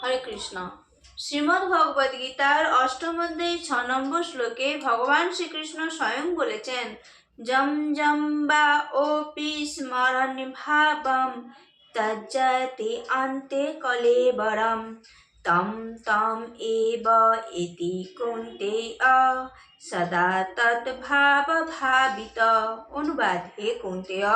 হরে কৃষ্ণ। শ্রীমদ্ ভগবদ গীতার অষ্টম অধ্যায় ছ নম্বর শ্লোকে ভগবান শ্রীকৃষ্ণ স্বয়ং বলেছেন, জম জম বা ও পি স্মরণ ভাবম, তজ্জতি অন্তে কলেবরম তম তম এব ইতি কুন্তে অ সদা তৎ ভাব ভাবিত অনুবাদ হে কুন্তেয়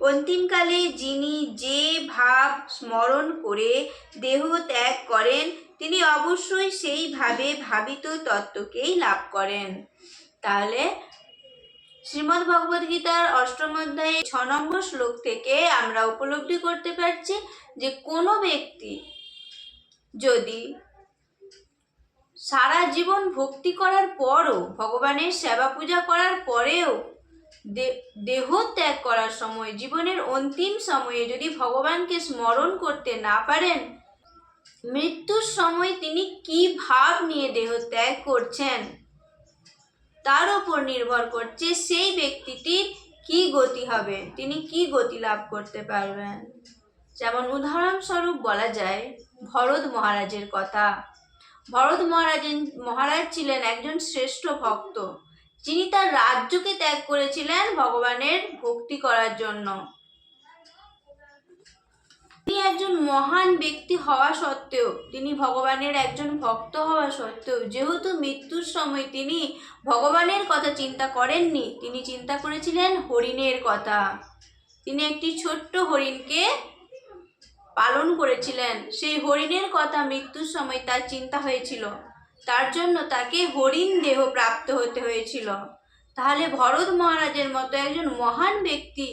অন্তিমকালে যিনি যে ভাব স্মরণ করে দেহ ত্যাগ করেন, তিনি অবশ্যই সেইভাবে ভাবিত তত্ত্বকেই লাভ করেন। তাহলে শ্রীমদ্ ভগবদ গীতার অষ্টম অধ্যায়ে ছ নম্বর শ্লোক থেকে আমরা উপলব্ধি করতে পারছি যে কোনো ব্যক্তি যদি সারা জীবন ভক্তি করার পরও, ভগবানের সেবা পূজা করার পরেও দেহ ত্যাগ করার সময়, জীবনের অন্তিম সময়ে যদি ভগবানকে স্মরণ করতে না পারেন, মৃত্যুর সময় তিনি কি ভাব নিয়ে দেহ ত্যাগ করছেন? তার উপর নির্ভর করছে সেই ব্যক্তিটির কি গতি হবে, তিনি কি গতি লাভ করতে পারবেন? যেমন উদাহরণস্বরূপ বলা যায়, ভরত মহারাজের কথা। ভরত মহারাজ মহারাজ ছিলেন একজন শ্রেষ্ঠ ভক্ত। যিনি তার রাজ্যকে ত্যাগ করেছিলেন ভগবানের ভক্তি করার জন্য। তিনি একজন মহান ব্যক্তি হওয়া সত্ত্বেও, তিনি ভগবানের একজন ভক্ত হওয়া সত্ত্বেও, যেহেতু মৃত্যুর সময় তিনি ভগবানের কথা চিন্তা করেননি, তিনি চিন্তা করেছিলেন হরিণের কথা। তিনি একটি ছোট্ট হরিণকে পালন করেছিলেন। সেই হরিণের কথা মৃত্যুর সময় তার চিন্তা হয়েছিল। তার জন্য তাকে হরিণ দেহ প্রাপ্ত হতে হয়েছিল। তাহলে ভরত মহারাজের মতো একজন মহান ব্যক্তি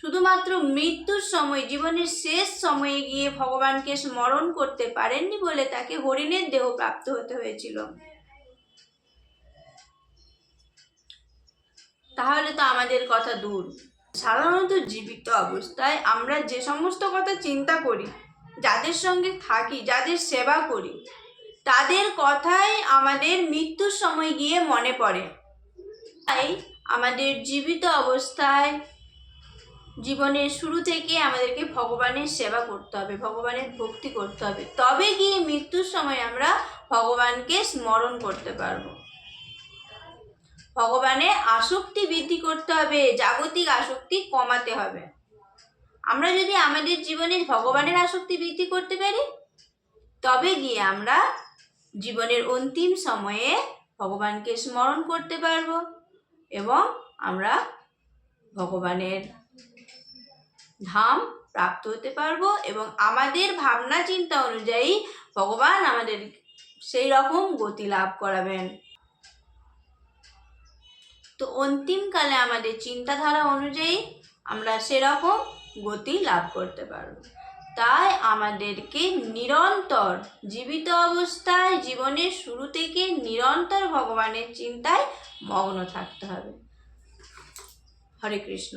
শুধুমাত্র মৃত্যুর সময়, জীবনের শেষ সময়ে গিয়ে ভগবানকে স্মরণ করতে পারেননি বলে তাকে হরিণের দেহ প্রাপ্ত হতে হয়েছিল। তাহলে তো আমাদের কথা দূর। সাধারণত জীবিত অবস্থায় আমরা যে সমস্ত কথা চিন্তা করি, যাদের সঙ্গে থাকি, যাদের সেবা করি, তাদের কথাই আমাদের মৃত্যুর সময় গিয়ে মনে পড়ে। তাই আমাদের জীবিত অবস্থায় জীবনের শুরু থেকে আমাদেরকে ভগবানের সেবা করতে হবে, ভগবানের ভক্তি করতে হবে। তবে গিয়ে মৃত্যুর সময় আমরা ভগবানকে স্মরণ করতে পারব। ভগবানে আসক্তি বৃদ্ধি করতে হবে, জাগতিক আসক্তি কমাতে হবে। আমরা যদি আমাদের জীবনে ভগবানের আসক্তি বৃদ্ধি করতে পারি, তবে গিয়ে আমরা জীবনের অন্তিম সময়ে ভগবানকে স্মরণ করতে পারব এবং আমরা ভগবানের ধাম প্রাপ্ত হতে পারব এবং আমাদের ভাবনা চিন্তা অনুযায়ী ভগবান আমাদের সেই রকম গতি লাভ করাবেন। তো অন্তিমকালে আমাদের চিন্তাধারা অনুযায়ী আমরা সেরকম গতি লাভ করতে পারব। তাই আমাদেরকে নিরন্তর জীবিত অবস্থায় জীবনের শুরু থেকে নিরন্তর ভগবানের চিন্তায় মগ্ন থাকতে হবে। হরে কৃষ্ণ।